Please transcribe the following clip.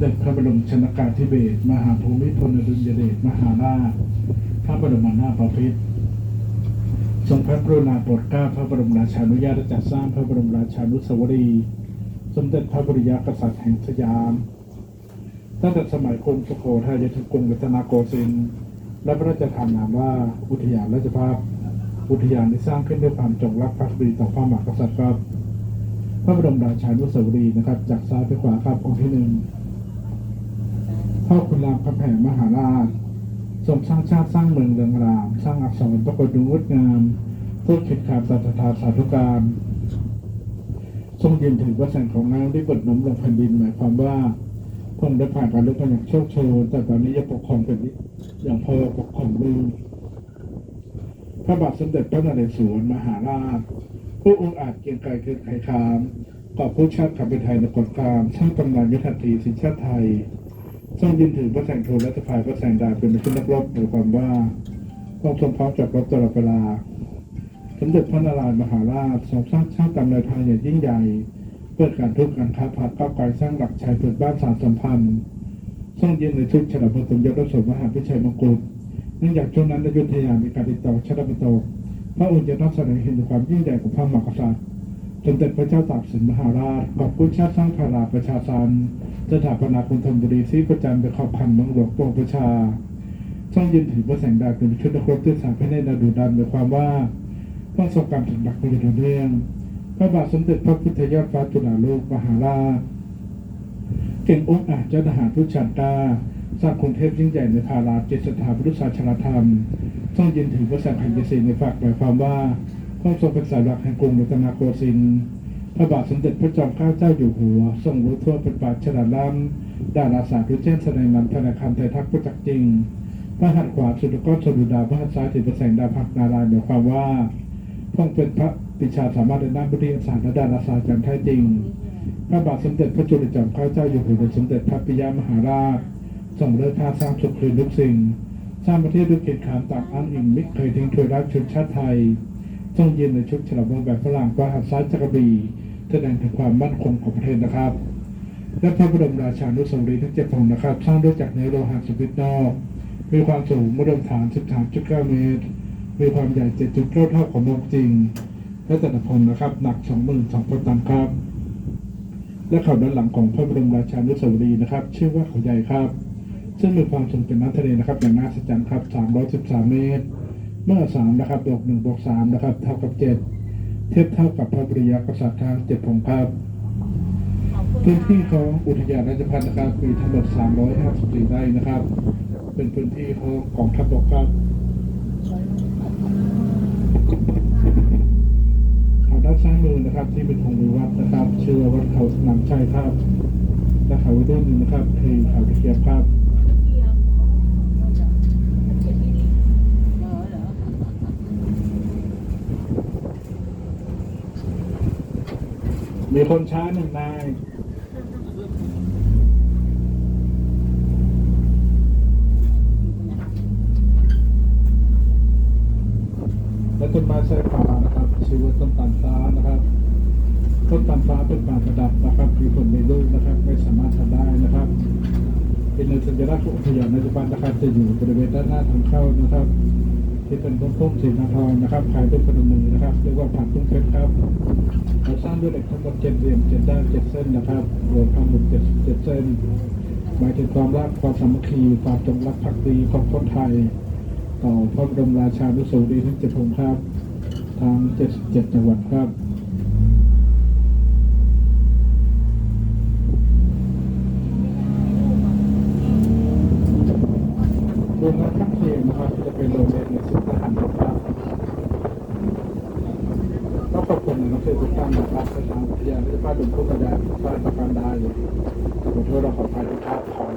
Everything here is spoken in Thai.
เด็จพระบรมชนกาธิเบศรมหาภูมิพลอดุลยเดชมหาราชพระบรมนาถบพิตรทรงพระกรุณาโปรดเกล้าพระบรมราชานุญาตจัดสร้างพระบรมราชานุสาวรีย์สมเด็จพระบรมกษัตริย์แห่งสยามตั้งแต่สมัยกรุงสุโขทัยจนถึงกรุงรัตนโกสินทร์และพระราชทานนามว่าอุทยานราชภาพอุทยานที่สร้างขึ้นด้วยความจงรักภักดีต่อพระมหากษัตริย์ครับ พระบรมราชานุสาวรีย์นะครับ จากซ้ายไปขวาครับองค์ที่หนึ่ง พ่อคุณรามคำแหงมหาราชทรงสร้างชาติสร้างเมืองเรืองราม สร้างอักษรปรากฏดูงดงามพูดคิดขาดสัตถาสาธุการ ทรงยืนถือว่าแสงของน้ำได้กดนุนลงแผ่นดินหมายความว่าพงค์ได้ผ่านการเลือกตั้งอย่างโชคโชนแต่ตอนนี้ยังปกครองเป็นอย่างพอปกครองลืมพระบาทสมเด็จพระนเรศวรมหาราชผู้องค์อาจเกียงไกรคือไขคามกอบผู้ชาติขับเป็นไทยในกฎกลางสร้างตำนานยุทธธีสินชาติไทย ทรงยืนถือพระแสงโทและสะพายพระแสงดาเป็นชุดนักรบหมายความว่าทรงทรงพร้อมจับรบตลอดเวลา สมเด็จพระนารายณ์มหาราชทรงสร้างชาติตามแนวทางอย่างยิ่งใหญ่เพื่อการทุกข์การค้าพัดก้าวไกลสร้างหลักชัยเปิดบ้านสารสัมพันธ์ทรงยืนในชุดฉลองพระสมยศและสมมหาพิชัยมงกุฎเนื่องจากช่วงนั้นอยุธยามีการติดต่อชาติปโตกพระองค์จะต้องแสดงเห็นความยิ่งใหญ่ของพระมหากษัตริย์ สมเด็จพระเจ้าตากสินมหาราชขอบคุณชาติสร้างพาราประชาสันสถาปนากรุงธนบุรีที่ประจันเป็นขอบพันเมืองหลวงปวงประชาทรงยืนถือพระแสงดาบเป็นชุดนักรบที่สามพระเนตรนาดูดันหมายความว่าพระทรงการถึงหลักเป็นเรื่องพระบาทสมเด็จพระพุทธยอดฟ้าจุฬาโลกมหาราชเก่งองค์อาจเจ้าทหารผู้ชันกล้าสร้างกรุงเทพยิ่งใหญ่ในภาราเจตสถาพุทธศาสนธรรมทรงยืนถือพระแสงแห่งยศีในฝักหมายความว่า ระทรงเป็นสายหลักแห่งกรุงรัตนโกสินทร์พระบาทสมเด็จพระจอมเกล้าเจ้าอยู่หัว ทรงรู้ทั่วเป็นปราชญ์ฉลาดล้ำดาราศาสตร์รู้แจ้งแสดงนำธนาคารไทยทักประจักษ์จริงพระหัตถ์ขวาสุดก้อนสดุดาพระหัตถ์ซ้ายถือพระแสงดาวพักนารายหมายความว่าพระองเป็นพระปิชาสามารถในด้านวิทยาศาสตร์และดาราศาสตร์อย่างแท้จริง พระบาทสมเด็จพระจุลจอมเกล้าเจ้าอยู่หัวสมเด็จพระปิยมหาราชทรงเลิศท่าสร้างสุขคืนทุกสิ่งสร้างประเทศด้วยเกียรติขานต่างอ้างอิงม่เคยทิ้งถวยรักชนชาติไทย ทรงยืนในชุดฉลองวงแบบฝรั่งพระหัตถ์ซ้ายจักรบีแสดงถึงความมั่นคงของประเทศนะครับ และพระบรมราชานุสาวรีย์ทั้งเจ็ดองค์นะครับ สร้างด้วยจากเนื้อโลหะสวิตนอก มีความสูงมดมฐาน 13.9 เมตร มีความใหญ่ 7.9 เท่าของโลกจริง และแต่ละพลนะครับ หนัก 22,000ตันครับ และเขาด้านหลังของพระบรมราชานุสาวรีย์นะครับ ชื่อว่าเขาใหญ่ครับ ซึ่งมีความสูงเป็นน้ำทะเลนะครับอย่างน่าสัศจรครับ 313 เมตร เมื่อ3นะครับบวก1บวก3นะครับ เท่ากับ7เทียบเท่ากับพระปริยากษัตริย์ทางเจ็ดพงครับพื้นที่ของอุทยานราชพัฒน์นะครับมีทั้งหมด 354 ไร่นะครับ เป็นพื้นที่ของกองทัพบกครับเอาด้านซ้ายมือนะครับ ที่เป็นธงวิวัฒน์นะครับชื่อวัดเขาสนามชัยครับและเขารุ่นหนึ่งนะครับคือเขาตะเกียบครับ มีคนช้าหนึ่งนายและต้นไม้ไส้ป่านะครับชื่อว่าต้นตาลฟ้านะครับ ต้นตาลฟ้าเป็นป่าประดับนะครับมีผลในลูกนะครับ ไม่สามารถทำได้นะครับ เป็นในสัญลักษณ์ของอุทยานในปัจจุบันนะครับจะอยู่บริเวณด้านหน้าทางเข้านะครับ ที่เป็นต้นต้นสีนาทรนะครับขายด้วยพนมมือนะครับเรียกว่าผ่านตุ้งเพชรครับเราสร้างด้วยเหล็กทั้งหมดเจ็ดเหลี่ยมเจ็ดด้านเจ็ดเส้นนะครับรวมทั้งหมดเจ็ดเจ็ดเส้นหมายถึงความรักความสามัคคีความจงรักภักดีของคนไทย ต่อพระบรมราชานุสาวรีย์ทั้งเจ็ดพระองค์ครับทางเจ็ดเจ็ดจังหวัดครับโรงงานข้างเคียงนะครับจะเป็นโรงเรียนในสุดทหารนะครับ ก็ ขอบคุณนักเรียนทุกท่านนะครับทางวิทยาลัยภาคดุลผู้บรรยายภาคประการไดขอโทษเราขออภัยทุกท่านขอ